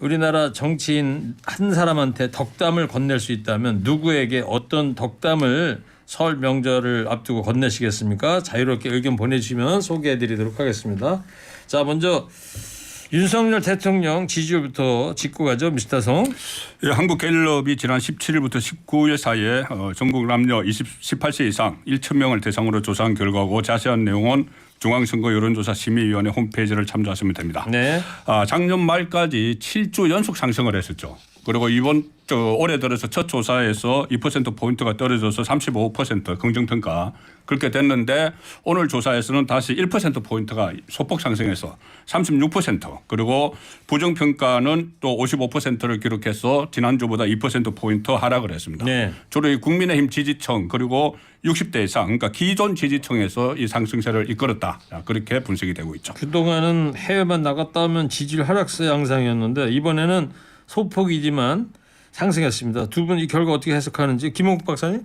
우리나라 정치인 한 사람한테 덕담을 건넬 수 있다면 누구에게 어떤 덕담을 설 명절을 앞두고 건네시겠습니까? 자유롭게 의견 보내주시면 소개해드리도록 하겠습니다. 자 먼저 윤석열 대통령 지지율부터 짚고 가죠, 미스터 송. 예, 한국갤럽이 지난 17일부터 19일 사이에 어, 전국 남녀 20, 18세 이상 1천 명을 대상으로 조사한 결과고 자세한 내용은 중앙선거 여론조사 심의위원회 홈페이지를 참조하시면 됩니다. 네. 아, 작년 말까지 7주 연속 상승을 했었죠. 그리고 이번 저 올해 들어서 첫 조사에서 2% 포인트가 떨어져서 35% 긍정 평가 그렇게 됐는데 오늘 조사에서는 다시 1% 포인트가 소폭 상승해서 36% 그리고 부정 평가는 또 55%를 기록해서 지난주보다 2% 포인트 하락을 했습니다. 네. 주로 이 국민의힘 지지층 그리고 60대 이상 그러니까 기존 지지층에서 이 상승세를 이끌었다 그렇게 분석이 되고 있죠. 그 동안은 해외만 나갔다 하면 지지율 하락세 양상이었는데 이번에는 소폭이지만 상승했습니다. 두 분 이 결과 어떻게 해석하는지 김홍국 박사님?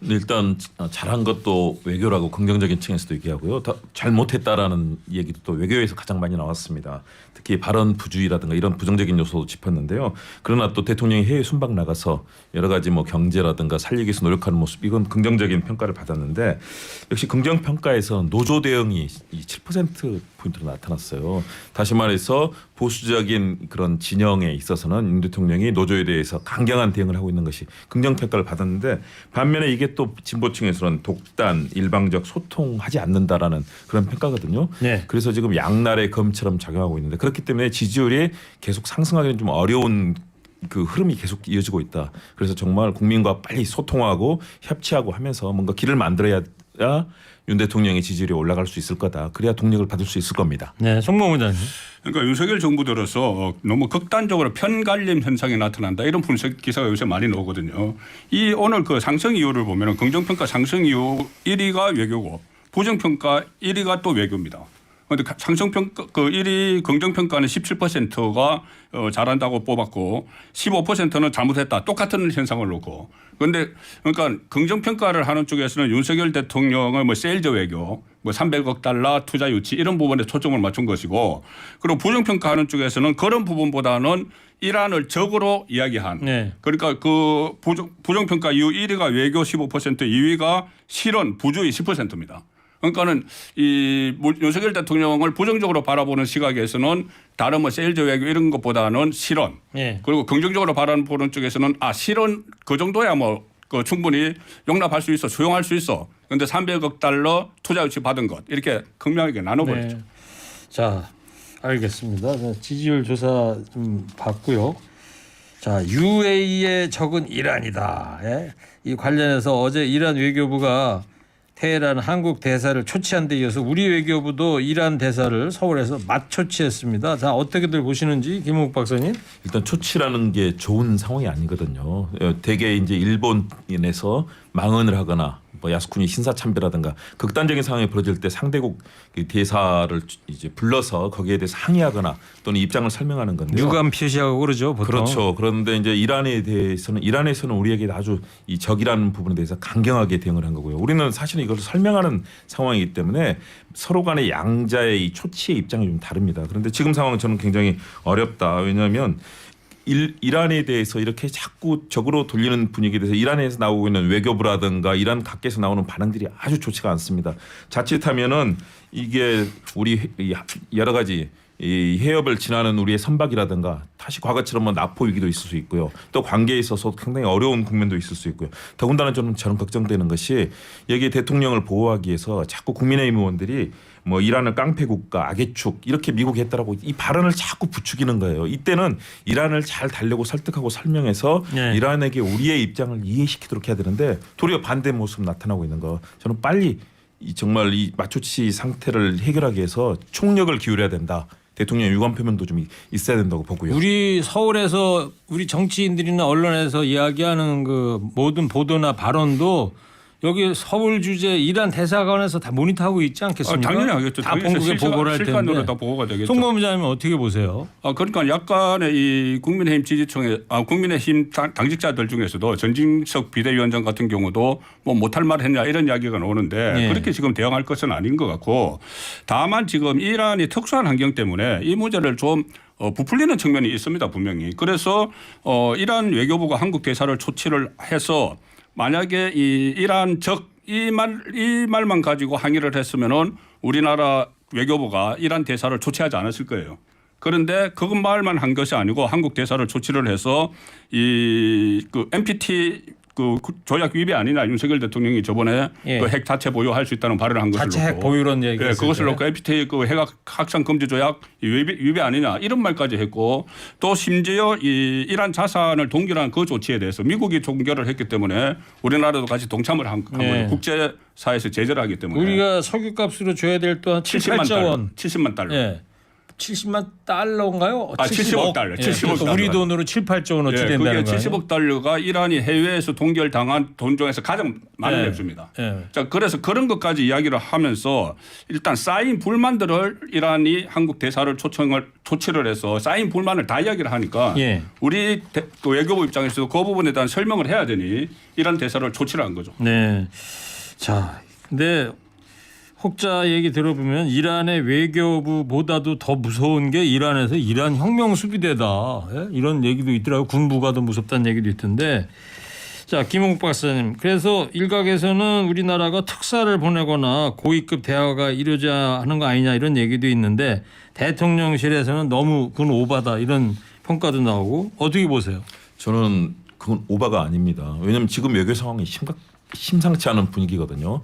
네, 일단 잘한 것도 외교라고 긍정적인 층에서도 얘기하고요. 더 잘못했다라는 얘기도 또 외교에서 가장 많이 나왔습니다. 특히 발언 부주의라든가 이런 부정적인 요소도 짚었는데요. 그러나 또 대통령이 해외 순방 나가서 여러 가지 뭐 경제라든가 살리기 위해서 노력하는 모습 이건 긍정적인 평가를 받았는데 역시 긍정 평가에서 노조 대응이 이7% 포인트로 나타났어요. 다시 말해서 보수적인 그런 진영에 있어서는 윤 대통령이 노조에 대해서 강경한 대응을 하고 있는 것이 긍정 평가를 받았는데 반면에 이게 또 진보층에서는 독단, 일방적 소통하지 않는다라는 그런 평가거든요. 네. 그래서 지금 양날의 검처럼 작용하고 있는데 그렇기 때문에 지지율이 계속 상승하기는 좀 어려운 그 흐름이 계속 이어지고 있다. 그래서 정말 국민과 빨리 소통하고 협치하고 하면서 뭔가 길을 만들어야 윤 대통령의 지지율이 올라갈 수 있을 거다. 그래야 동력을 받을 수 있을 겁니다. 네, 송모 의장님. 그러니까 윤석열 정부 들어서 너무 극단적으로 편갈림 현상이 나타난다 이런 분석 기사가 요새 많이 나오거든요. 이 오늘 그 상승 이유를 보면 긍정평가 상승 이유 1위가 외교고 부정평가 1위가 또 외교입니다. 그런데 상승평가 그 1위 긍정평가는 17%가 어, 잘한다고 뽑았고 15%는 잘못했다 똑같은 현상을 놓고 그런데 그러니까 긍정평가를 하는 쪽에서는 윤석열 대통령의 뭐 세일즈 외교 뭐 300억 달러 투자 유치 이런 부분에 초점을 맞춘 것이고 그리고 부정평가하는 쪽에서는 그런 부분보다는 이란을 적으로 이야기한 네. 그러니까 그 부정, 부정평가 이후 1위가 외교 15% 2위가 실언 부주의 10%입니다. 그러니까는 이 윤석열 대통령을 부정적으로 바라보는 시각에서는 다른 뭐 세일즈 외교 이런 것보다는 실언 네. 그리고 긍정적으로 바라보는 쪽에서는 아 실언 그 정도야 뭐 그 충분히 용납할 수 있어 수용할 수 있어 그런데 300억 달러 투자 유치 받은 것 이렇게 극명하게 나눠버리죠. 네. 자, 알겠습니다. 자, 지지율 조사 좀 봤고요. 자, UAE의 적은 이란이다. 예? 이 관련해서 어제 이란 외교부가 테헤란 한국 대사를 초치한 데 이어서 우리 외교부도 이란 대사를 서울에서 맞초치했습니다. 자, 어떻게들 보시는지 김홍국 박사님? 일단 초치라는 게 좋은 상황이 아니거든요. 어, 대개 이제 일본인에서 망언을 하거나 뭐 야스쿠니 신사참배라든가 극단적인 상황이 벌어질 때 상대국 그 대사를 이제 불러서 거기에 대해서 항의하거나 또는 입장을 설명하는 건데요. 유감 표시하고 그러죠, 보통. 그렇죠. 그런데 이제 이란에 대해서는 이란에서는 우리에게 아주 이 적이라는 부분에 대해서 강경하게 대응을 한 거고요. 우리는 사실은 이걸 설명하는 상황이기 때문에 서로 간의 양자의 이 초치의 입장이 좀 다릅니다. 그런데 지금 상황은 저는 굉장히 어렵다. 왜냐하면 일, 이란에 대해서 이렇게 자꾸 적으로 돌리는 분위기에 대해서 이란에서 나오고 있는 외교부라든가 이란 각계에서 나오는 반응들이 아주 좋지가 않습니다. 자칫하면은 이게 우리 이 여러 가지 이 해협을 지나는 우리의 선박이라든가 다시 과거처럼 뭐 나포 위기도 있을 수 있고요. 또 관계에 있어서 굉장히 어려운 국면도 있을 수 있고요. 더군다나 저는 저는 걱정되는 것이 여기 대통령을 보호하기 위해서 자꾸 국민의힘 의원들이 뭐 이란을 깡패 국가 악의 축 이렇게 미국이 했다라고 이 발언을 자꾸 부추기는 거예요. 이때는 이란을 잘 달래고 설득하고 설명해서 네. 이란에게 우리의 입장을 이해시키도록 해야 되는데 도리어 반대 모습 나타나고 있는 거 저는 빨리 이 정말 이 마초치 상태를 해결하기 위해서 총력을 기울여야 된다. 대통령 유감 표명도 좀 이- 있어야 된다고 보고요. 우리 서울에서 우리 정치인들이나 언론에서 이야기하는 그 모든 보도나 발언도 여기 서울 주재 이란 대사관에서 다 모니터하고 있지 아, 않겠습니까? 당연히 하겠죠. 다 당연히 본국에 보고를 할 텐데. 다 보고가 되겠죠. 송 본부장님 어떻게 보세요? 아 그러니까 약간의 이 국민의힘 지지층의 아 국민의힘 당, 당직자들 중에서도 전진석 비대위원장 같은 경우도 뭐 못할 말 했냐 이런 이야기가 나오는데 예. 그렇게 지금 대응할 것은 아닌 것 같고 다만 지금 이란이 특수한 환경 때문에 이 문제를 좀 어, 부풀리는 측면이 있습니다 분명히 그래서 어, 이란 외교부가 한국 대사를 초치를 해서 만약에 이 이란 적 이 말 이 말만 가지고 항의를 했으면은 우리나라 외교부가 이란 대사를 조치하지 않았을 거예요. 그런데 그것 말만 한 것이 아니고 한국 대사를 조치를 해서 이그 NPT 그 조약 위배 아니냐 윤석열 대통령이 저번에 예. 그핵 자체 보유할 수 있다는 발언을 한 것을 자체 핵 놓고 보유론 얘기 예, 그것을 놓고 NPT 그핵 확산 금지 조약 위배, 위배 아니냐 이런 말까지 했고 또 심지어 이 이란 자산을 동결한 그 조치에 대해서 미국이 동결을 했기 때문에 우리나라도 같이 동참을 한, 한 네. 거죠. 국제 사에서 제재를 하기 때문에 우리가 석유값으로 줘야 될 또한 70만 78조 달러, 원. 70만 달러. 예. 70만 달러인가요? 아, 70억 달러, 예, 70억 그러니까 우리 달러. 돈으로 7, 8조 원 어치 예, 된다는 그게 거예요. 70억 달러가 이란이 해외에서 동결 당한 돈 중에서 가장 많은 예. 액수입니다. 예. 자, 그래서 그런 것까지 이야기를 하면서 일단 쌓인 불만들을 이란이 한국 대사를 초청을 초치를 해서 쌓인 불만을 다 이야기를 하니까 예. 우리 대- 그 외교부 입장에서도 그 부분에 대한 설명을 해야 되니 이란 대사를 초치를 한 거죠. 네. 자, 근데 혹자 얘기 들어보면 이란의 외교부보다도 더 무서운 게 이란에서 이란 혁명 수비대다. 예? 이런 얘기도 있더라고요. 군부가 더 무섭다는 얘기도 있던데. 자, 김홍국 박사님. 그래서 일각에서는 우리나라가 특사를 보내거나 고위급 대화가 이루어져야 하는 거 아니냐 이런 얘기도 있는데 대통령실에서는 너무 그건 오바다 이런 평가도 나오고 어떻게 보세요? 저는 그건 오바가 아닙니다. 왜냐하면 지금 외교 상황이 심각 심상치 않은 분위기거든요.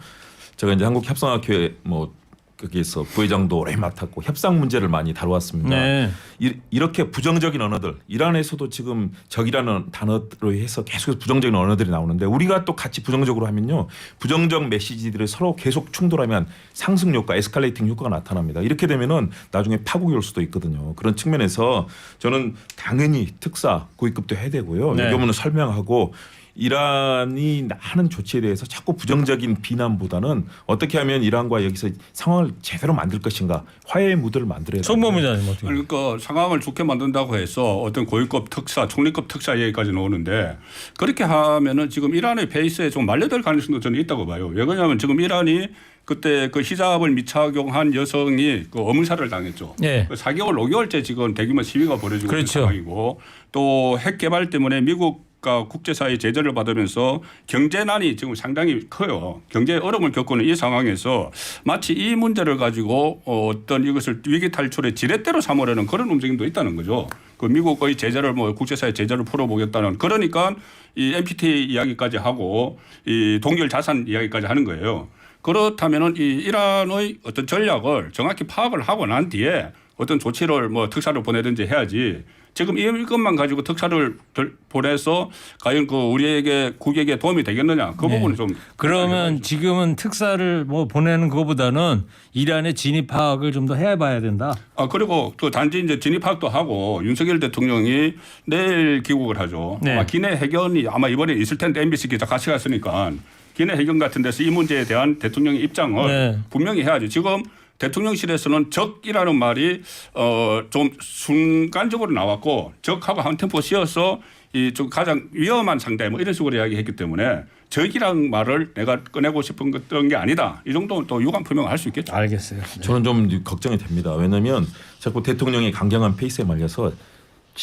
제가 이제 한국 협상학회 뭐 거기에서 부회장도 오래 맡았고 협상 문제를 많이 다루었습니다. 네. 이, 이렇게 부정적인 언어들 이란에서도 지금 적이라는 단어로 해서 계속 부정적인 언어들이 나오는데 우리가 또 같이 부정적으로 하면요 부정적 메시지들이 서로 계속 충돌하면 상승 효과 에스컬레이팅 효과가 나타납니다 이렇게 되면은 나중에 파국이 올 수도 있거든요 그런 측면에서 저는 당연히 특사 고위급도 해야 되고요 네. 외교문을 설명하고 이란이 하는 조치에 대해서 자꾸 부정적인 비난보다는 어떻게 하면 이란과 여기서 상황을 제대로 만들 것인가 화해의 무드를 만들어야 송 됩니다. 본부장님 어떻게? 그러니까 상황을 좋게 만든다고 해서 어떤 고위급 특사, 총리급 특사 얘기까지 나오는데 그렇게 하면은 지금 이란의 베이스에 좀 말려들 가능성도 저는 있다고 봐요. 왜 그러냐면 지금 이란이 그때 그 히잡을 미착용한 여성이 그 어문사를 당했죠. 예. 그 4개월, 5개월째 지금 대규모 시위가 벌어지고 있는 그렇죠. 상황이고 또 핵 개발 때문에 미국 과 국제사회 제재를 받으면서 경제난이 지금 상당히 커요. 경제 어려움을 겪고 있는 이 상황에서 마치 이 문제를 가지고 어, 어떤 이것을 위기 탈출의 지렛대로 삼으려는 그런 움직임도 있다는 거죠. 그 미국의 제재를 뭐 국제사회 제재를 풀어보겠다는 그러니까 이 NPT 이야기까지 하고 이 동결 자산 이야기까지 하는 거예요. 그렇다면은 이 이란의 어떤 전략을 정확히 파악을 하고 난 뒤에 어떤 조치를 뭐 특사를 보내든지 해야지 지금 이것만 가지고 특사를 들- 보내서 과연 그 우리에게 국익에 도움이 되겠느냐 그 네. 부분이 좀 그러면 지금은 특사를 뭐 보내는 것보다는 이란의 진입 파악을 좀 더 해봐야 된다. 아 그리고 또 단지 이제 진입 파악도 하고 윤석열 대통령이 내일 귀국을 하죠. 네. 아마 기내 회견이 아마 이번에 있을 텐데 MBC 기자 같이 갔으니까 기내 회견 같은 데서 이 문제에 대한 대통령의 입장을 네. 분명히 해야지. 지금 대통령실에서는 적이라는 말이 어 좀 순간적으로 나왔고 적하고 한 템포 씌어서 이 좀 가장 위험한 상대 뭐 이런 식으로 이야기했기 때문에 적이라는 말을 내가 꺼내고 싶은 것던 게 아니다. 이 정도는 또 유감 표명을 할 수 있겠죠. 알겠어요. 저는 좀 걱정이 됩니다. 왜냐하면 자꾸 대통령의 강경한 페이스에 말려서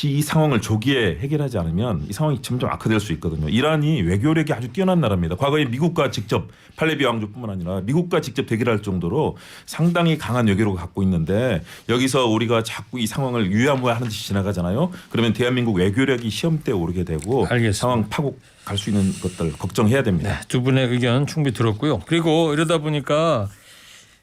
이 상황을 조기에 해결하지 않으면 이 상황이 점점 악화될 수 있거든요. 이란이 외교력이 아주 뛰어난 나라입니다. 과거에 미국과 직접 팔레비 왕조뿐만 아니라 미국과 직접 대결할 정도로 상당히 강한 외교력을 갖고 있는데 여기서 우리가 자꾸 이 상황을 유야무야하는 짓이 지나가잖아요. 그러면 대한민국 외교력이 시험대에 오르게 되고 알겠습니다. 상황 파국 갈 수 있는 것들 걱정해야 됩니다. 네, 두 분의 의견 충분히 들었고요. 그리고 이러다 보니까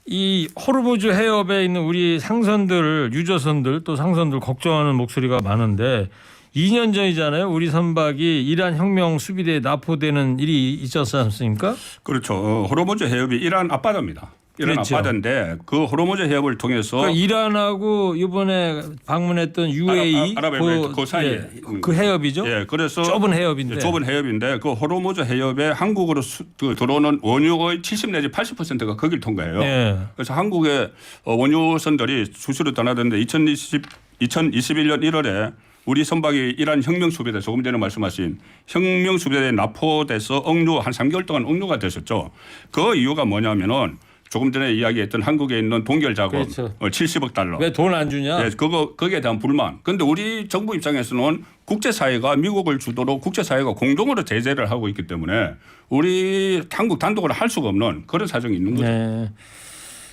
이 호르무즈 해협에 있는 우리 상선들, 유조선들 또 상선들 걱정하는 목소리가 많은데 2년 전이잖아요. 우리 선박이 이란 혁명 수비대에 납포되는 일이 있었지 않습니까? 그렇죠. 어, 호르무즈 해협이 이란 앞바다입니다. 일어나 그렇죠. 받은데 그 호르무즈 해협을 통해서 그 이란하고 이번에 방문했던 UAE 아랍- 아랍에미레이트 그 사이에. 예, 그 해협이죠. 예, 그래서 좁은 해협인데. 좁은 해협인데 그 호르무즈 해협에 한국으로 수, 그 들어오는 원유의 70 내지 80%가 거길 통과해요. 예. 그래서 한국의 어, 원유선들이 수시로 떠나던데 2020 2021년 1월에 우리 선박이 이란 혁명 수비대 조금 전에 말씀하신 혁명 수비대에 납포돼서 억류 한 3개월 동안 억류가 됐었죠. 그 이유가 뭐냐면은 조금 전에 이야기했던 한국에 있는 동결 자금 그렇죠. 어, 70억 달러. 왜 돈 안 주냐? 예, 그거 거기에 대한 불만. 그런데 우리 정부 입장에서는 국제 사회가 미국을 주도로 국제 사회가 공동으로 제재를 하고 있기 때문에 우리 한국 단독으로 할 수가 없는 그런 사정이 있는 거죠. 네.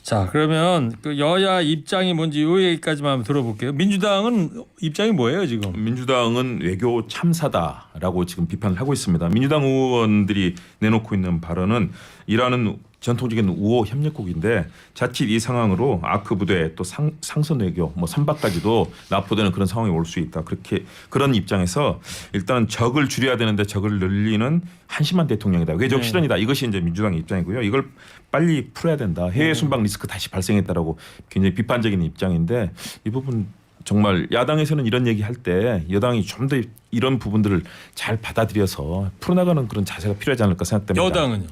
자 그러면 그 여야 입장이 뭔지 이 얘기까지만 들어볼게요. 민주당은 입장이 뭐예요 지금? 민주당은 외교 참사다라고 지금 비판을 하고 있습니다. 민주당 의원들이 내놓고 있는 발언은 이란은 전통적인 우호 협력국인데 자칫 이 상황으로 아크 부대 또 상, 상선 외교 뭐 선박까지도 납포되는 그런 상황이 올 수 있다. 그렇게 그런 입장에서 일단 적을 줄여야 되는데 적을 늘리는 한심한 대통령이다. 외적 네. 실현이다. 이것이 이제 민주당의 입장이고요. 이걸 빨리 풀어야 된다. 해외 순방 리스크 다시 발생했다라고 굉장히 비판적인 입장인데 이 부분 정말 야당에서는 이런 얘기 할 때 여당이 좀 더 이런 부분들을 잘 받아들여서 풀어나가는 그런 자세가 필요하지 않을까 생각됩니다. 여당은요?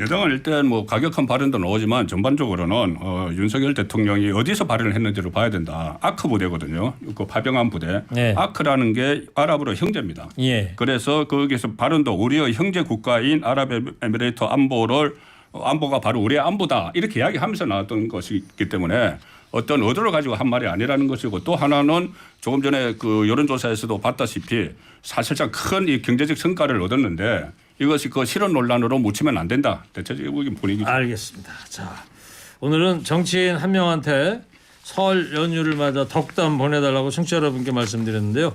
여당은 일단 뭐 가격한 발언도 나오지만 전반적으로는 어, 윤석열 대통령이 어디서 발언을 했는지를 봐야 된다. 아크 부대거든요. 그 파병한 부대. 네. 아크라는 게 아랍어로 형제입니다. 예. 그래서 거기서 발언도 우리의 형제 국가인 아랍에미레이트 안보를 어, 안보가 바로 우리의 안보다 이렇게 이야기하면서 나왔던 것이기 때문에 어떤 의도를 가지고 한 말이 아니라는 것이고 또 하나는 조금 전에 그 여론조사에서도 봤다시피 사실상 큰 이 경제적 성과를 얻었는데 이것이 그 실현 논란으로 묻히면 안 된다. 대체적인 분위기죠. 알겠습니다. 자 오늘은 정치인 한 명한테 설 연휴를 맞아 덕담 보내달라고 청취자 여러분께 말씀드렸는데요.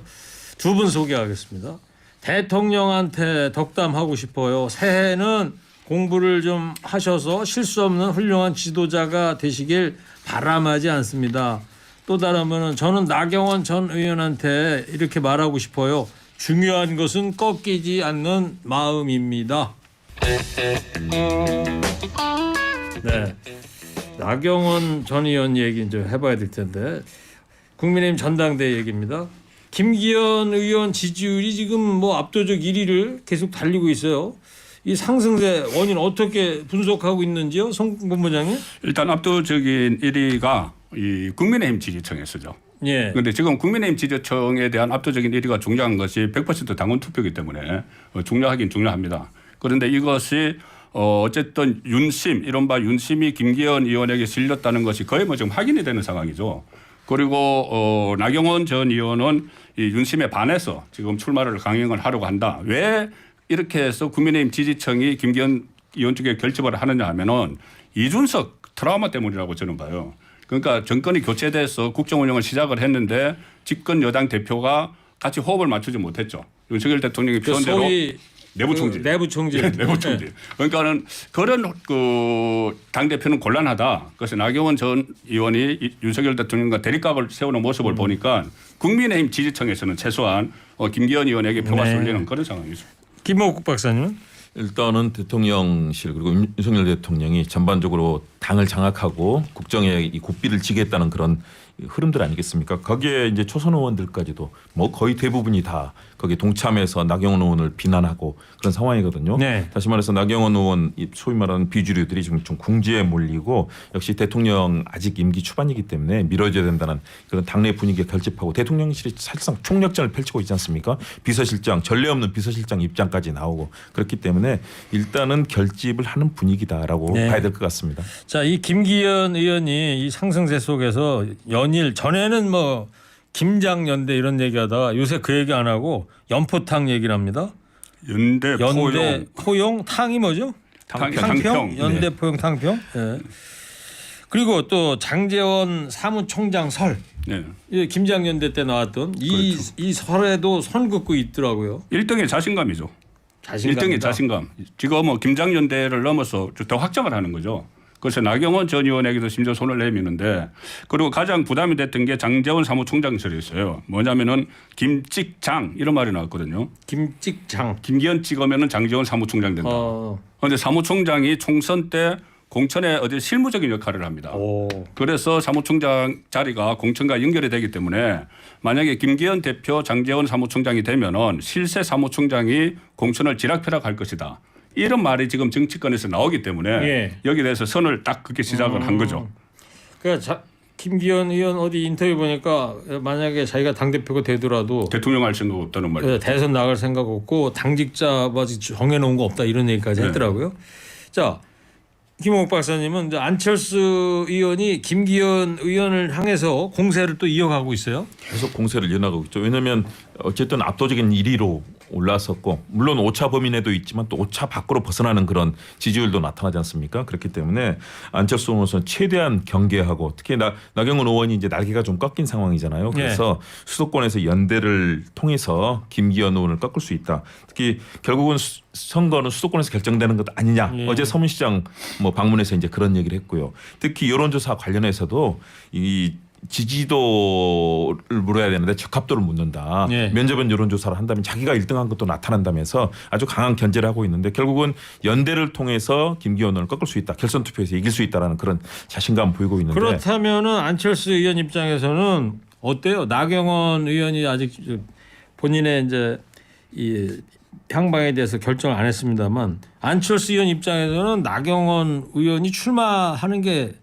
두 분 소개하겠습니다. 대통령한테 덕담하고 싶어요. 새해는 공부를 좀 하셔서 실수 없는 훌륭한 지도자가 되시길 바람하지 않습니다. 또 다르면은 저는 나경원 전 의원한테 이렇게 말하고 싶어요. 중요한 것은 꺾이지 않는 마음입니다. 네. 나경원 전 의원 얘기 좀 해봐야 될 텐데 국민의힘 전당대 얘기입니다. 김기현 의원 지지율이 지금 뭐 압도적 1위를 계속 달리고 있어요. 이 상승세 원인 어떻게 분석하고 있는지요, 송 본부장님? 일단 압도적인 1위가 이 국민의힘 지지층에서죠. 예. 그런데 지금 국민의힘 지지층에 대한 압도적인 1위가 중요한 것이 100% 당원 투표이기 때문에 어, 중요하긴 중요합니다. 그런데 이것이 어 어쨌든 윤심 이른바 윤심이 김기현 의원에게 실렸다는 것이 거의 뭐 지금 확인이 되는 상황이죠. 그리고 어 나경원 전 의원은 이 윤심에 반해서 지금 출마를 강행을 하려고 한다. 왜 이렇게 해서 국민의힘 지지층이 김기현 의원 쪽에 결집을 하느냐 하면은 이준석 트라우마 때문이라고 저는 봐요. 그러니까 정권이 교체돼서 국정 운영을 시작을 했는데 집권 여당 대표가 같이 호흡을 맞추지 못했죠. 윤석열 대통령이 그 표현대로 내부 총질. 그 내부 총질. 예, 내부 총질. 그러니까는 그런 그 당 대표는 곤란하다. 그래서 나경원 전 의원이 이- 윤석열 대통령과 대립각을 세우는 모습을 음. 보니까 국민의힘 지지층에서는 최소한 어, 김기현 의원에게 표가 네. 쏠리는 그런 상황이죠. 김호국 박사님은? 일단은 대통령실 그리고 윤- 윤석열 대통령이 전반적으로 당을 장악하고 국정에 이 고삐를 지겠다는 그런 흐름들 아니겠습니까? 거기에 이제 초선 의원들까지도 뭐 거의 대부분이 다 거기 동참해서 나경원 의원을 비난하고 그런 상황이거든요. 네. 다시 말해서 나경원 의원 이 소위 말하는 비주류들이 지금 좀 궁지에 몰리고 역시 대통령 아직 임기 초반이기 때문에 밀어줘야 된다는 그런 당내 분위기가 결집하고 대통령실이 사실상 총력전을 펼치고 있지 않습니까? 비서실장 전례 없는 비서실장 입장까지 나오고 그렇기 때문에 일단은 결집을 하는 분위기다라고 네. 봐야 될 것 같습니다. 자, 이 김기현 의원이 이 상승세 속에서 연일 전에는 뭐 김장 연대 이런 얘기하다가 요새 그 얘기 안 하고 연포탕 얘기를 합니다. 연대, 연대 포용, 포용 탕이 뭐죠? 탕- 탕평, 탕평. 연대 네. 포용 탕평. 예. 그리고 또 장재원 사무총장 설 네. 이 김장연대 때 나왔던 이, 그렇죠. 이 설에도 선 긋고 있더라고요. 1등의 자신감이죠. 자신감. 1등의 자신감. 지금 뭐 김장연대를 넘어서 더 확장을 하는 거죠. 그래서 나경원 전 의원에게도 심지어 손을 내미는데 그리고 가장 부담이 됐던 게 장재원 사무총장실이었어요. 뭐냐면은 김찍장 이런 말이 나왔거든요. 김찍장. 김기현 찍으면은 장재원 사무총장 된다. 어, 그런데 사무총장이 총선 때 공천의 어디 실무적인 역할을 합니다. 오. 그래서 사무총장 자리가 공천과 연결이 되기 때문에 만약에 김기현 대표 장재원 사무총장이 되면은 실세 사무총장이 공천을 지락펴락할 것이다. 이런 말이 지금 정치권에서 나오기 때문에 예. 여기에 대해서 선을 딱 그렇게 시작을 한 거죠. 그러니까 자, 김기현 의원 어디 인터뷰 보니까 만약에 자기가 당 대표가 되더라도 대통령 할 생각 없다는 말이죠. 그 대선 나갈 생각 없고 당직자 아직 정해놓은 거 없다 이런 얘기까지 네. 했더라고요. 자 김홍욱 박사님은 이제 안철수 의원이 김기현 의원을 향해서 공세를 또 이어가고 있어요. 계속 공세를 이어나가고 있죠. 왜냐하면 어쨌든 압도적인 1위로 올랐었고 물론 오차 범위 내도 있지만 또 오차 밖으로 벗어나는 그런 지지율도 나타나지 않습니까? 그렇기 때문에 안철수 의원은 최대한 경계하고 특히 나, 나경원 의원이 이제 날개가 좀 꺾인 상황이잖아요. 그래서 수도권에서 연대를 통해서 김기현 의원을 꺾을 수 있다. 특히 결국은 수- 선거는 수도권에서 결정되는 것 아니냐. 예. 어제 서문시장 뭐 방문해서 이제 그런 얘기를 했고요. 특히 여론조사 관련해서도 이 지지도를 물어야 되는데 적합도를 묻는다. 예. 면접은 여론조사를 한다면 자기가 1등한 것도 나타난다면서 아주 강한 견제를 하고 있는데 결국은 연대를 통해서 김기현 의원을 꺾을 수 있다. 결선 투표에서 이길 수 있다라는 그런 자신감 보이고 있는데 그렇다면은 안철수 의원 입장에서는 어때요? 나경원 의원이 아직 저 본인의 이제 이 향방에 대해서 결정을 안 했습니다만 안철수 의원 입장에서는 나경원 의원이 출마하는 게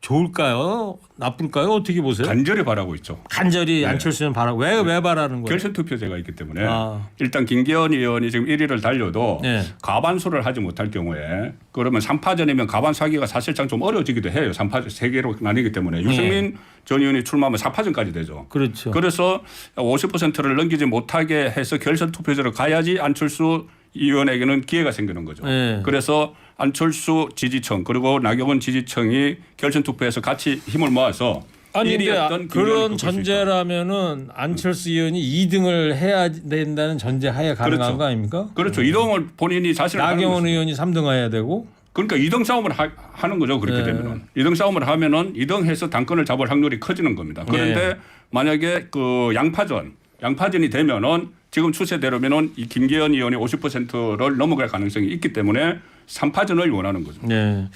좋을까요? 나쁠까요? 어떻게 보세요? 간절히 바라고 있죠. 간절히 네. 안철수 의원 바라 왜왜 바라는 거예요? 결선 투표제가 있기 때문에 아. 일단 김기현 의원이 지금 1위를 달려도 네. 과반수를 하지 못할 경우에 그러면 3파전이면 과반수 하기가 사실상 좀 어려워지기도 해요. 3파전 세 개로 나뉘기 때문에 유승민 전 의원이 출마하면 4파전까지 되죠. 그렇죠. 그래서 50%를 넘기지 못하게 해서 결선 투표제로 가야지 안철수 의원에게는 기회가 생기는 거죠. 네. 그래서 안철수 지지층 그리고 나경원 지지층이 결선 투표에서 같이 힘을 모아서 아니 근데 1위였던 아- 김기현을 그런. 전제라면은 안철수 의원이 2등을 해야 된다는 전제 하에 가능한 그렇죠. 거 아닙니까? 그렇죠. 이동을 본인이 자신을 나경원. 의원이 3등 해야 되고 그러니까 이등 싸움을 하, 는 거죠. 그렇게 네. 되면은 이등 싸움을 하면은 이등 해서 당권을 잡을 확률이 커지는 겁니다. 그런데 네. 만약에 그 양파전 양파전이 되면은 지금 추세대로면은 이 김기현 의원이 50%를 넘어갈 가능성이 있기 때문에 3파전을 원하는 거죠. 네.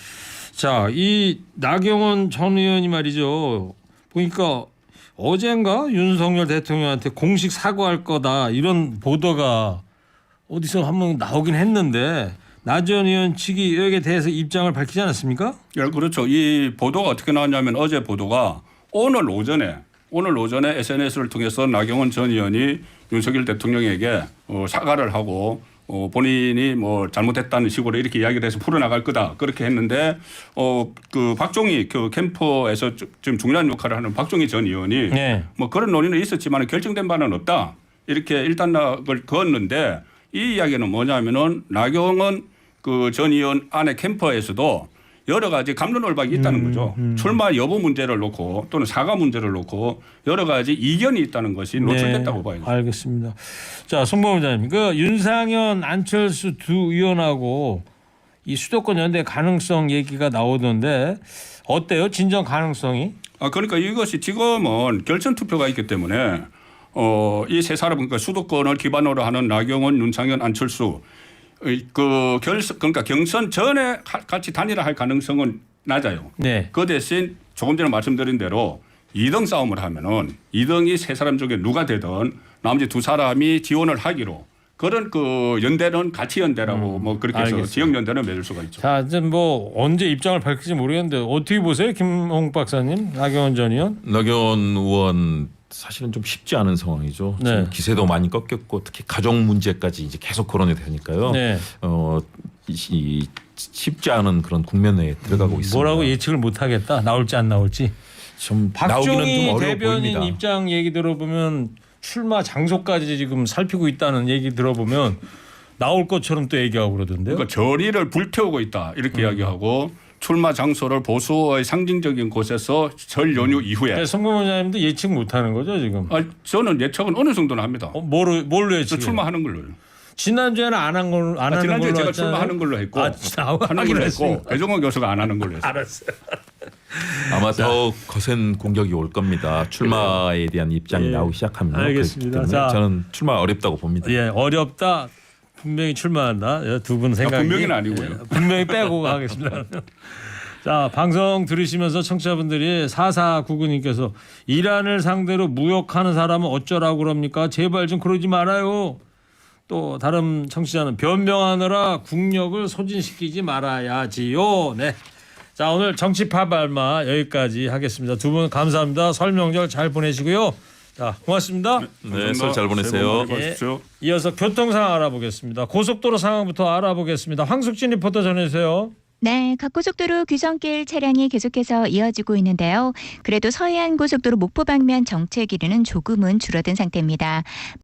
자, 이 나경원 전 의원이 말이죠. 보니까 어젠가 윤석열 대통령한테 공식 사과할 거다 이런 보도가 어디서 한 번 나오긴 했는데 나전 의원 측이 여기에 대해서 입장을 밝히지 않았습니까? 예, 그렇죠. 이 보도가 어떻게 나왔냐면 어제 보도가 오늘 오전에 오늘 오전에 SNS를 통해서 나경원 전 의원이 윤석열 대통령에게 어, 사과를 하고 어, 본인이 뭐 잘못했다는 식으로 이렇게 이야기를 해서 풀어나갈 거다 그렇게 했는데 어, 그 박종희 그 캠프에서 좀- 좀 중요한 역할을 하는 박종희 전 의원이 네. 뭐 그런 논의는 있었지만 결정된 바는 없다. 이렇게 일단락을 그었는데 이 이야기는 뭐냐면은 나경원 그 전 의원 안에 캠퍼에서도 여러 가지 감론을박이 있다는 거죠. 출마 여부 문제를 놓고 또는 사과 문제를 놓고 여러 가지 이견이 있다는 것이 노출됐다고 봐야죠. 네, 알겠습니다. 자, 송범 기자님. 그 윤상현, 안철수 두 의원하고 이 수도권 연대 가능성 얘기가 나오던데 어때요? 진정 가능성이? 아 그러니까 이것이 지금은 결선 투표가 있기 때문에 어 이 세 사람 그러니까 수도권을 기반으로 하는 나경원, 윤상현, 안철수 의 그 결선 그러니까 경선 전에 가- 같이 단일화할 가능성은 낮아요. 네. 그 대신 조금 전에 말씀드린 대로 2등 싸움을 하면은 2등이 세 사람 중에 누가 되든 나머지 두 사람이 지원을 하기로 그런 그 연대는 가치 연대라고 뭐 그렇게 해서 음, 알겠습니다. 지역 연대는 맺을 수가 있죠. 자, 이제 뭐 언제 입장을 밝힐지 모르겠는데 어떻게 보세요, 김홍 박사님, 나경원 전 의원? 나경원 의원 사실은 좀 쉽지 않은 상황이죠. 네. 지금 기세도 많이 꺾였고 특히 가정 문제까지 이제 계속 거론이 되니까요. 네. 어, 이, 이 쉽지 않은 그런 국면에 들어가고 있습니다. 뭐라고 예측을 못 하겠다. 나올지 안 나올지. 좀 나오기는 박종희 좀 어려워 대변인 보입니다. 입장 얘기 들어보면 출마 장소까지 지금 살피고 있다는 얘기 들어보면 나올 것처럼 또 얘기하고 그러던데요. 그러니까 저리를 불태우고 있다 이렇게 음. 이야기하고 출마 장소를 보수의 상징적인 곳에서 설 연휴 이후에 그러니까 성범 원장님도 예측 못 하는 거죠, 지금. 아, 저는 예측은 어느 정도는 합니다. 어, 뭐로 뭘로 저 예측? 출마하는 걸로요. 지난주에는 안 한 걸로 안 아, 하는 지난주에 걸로 제가 했잖아요. 출마하는 걸로 했고 아, 하는 걸로. 했고 배종원 교수가 안 하는 걸로 했어요. 알았어요. 아마 더 거센 공격이 올 겁니다. 출마에 대한 입장이 예. 나오기 시작하면 알겠습니다. 그렇기 때문에 자. 저는 출마 어렵다고 봅니다. 예, 어렵다. 분명히 출마한다. 두 분 생각이 분명히는 아니고요. 예, 분명히 빼고 가겠습니다. 자, 방송 들으시면서 청취자분들이 4499님께서 이란을 상대로 무역하는 사람은 어쩌라고 그럽니까? 제발 좀 그러지 말아요. 또 다른 청취자는 변명하느라 국력을 소진시키지 말아야지요. 네. 자, 오늘 정치파 발마 여기까지 하겠습니다. 두 분 감사합니다. 설명절 잘 보내시고요. 자, 고맙습니다. 네, 설잘 보내세요. 새해 복 많이 받으십시오. 이어서 교통 상황 알아보겠습니다. 고속도로 상황부터 알아보겠습니다. 황숙진 리포터 전해주세요. 네, 각 고속도로 규정길 차량이 계속해서 이어지고 있는데요. 그래도 서해안 고속도로 목포 방면 정체 길이는 조금은 줄어든 상태입니다.